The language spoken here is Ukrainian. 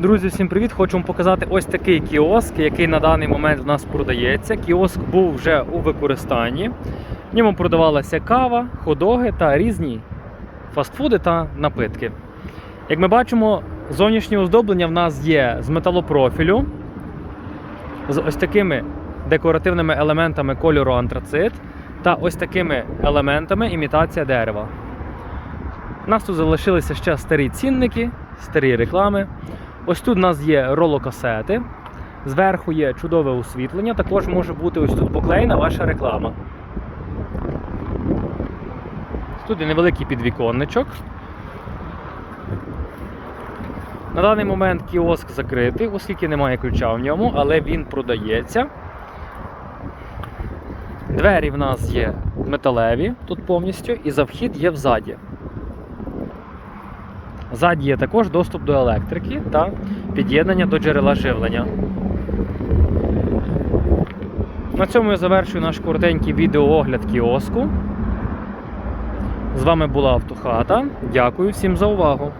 Друзі, всім привіт! Хочу вам показати ось такий кіоск, який на даний момент в нас продається. Кіоск був вже у використанні. В ньому продавалася кава, ходоги та різні фастфуди та напитки. Як ми бачимо, зовнішнє оздоблення в нас є з металопрофілю, з ось такими декоративними елементами кольору антрацит та ось такими елементами імітація дерева. У нас тут залишилися ще старі цінники, старі реклами. Ось тут у нас є ролокасети. Зверху є чудове освітлення, також може бути ось тут поклеєна ваша реклама. Тут є невеликий підвіконничок. На даний момент кіоск закритий, оскільки немає ключа в ньому, але він продається. Двері в нас є металеві тут повністю, і за вхід є взаді. Ззаді є також доступ до електрики та під'єднання до джерела живлення. На цьому я завершую наш коротенький відеоогляд кіоску. З вами була Автохата. Дякую всім за увагу!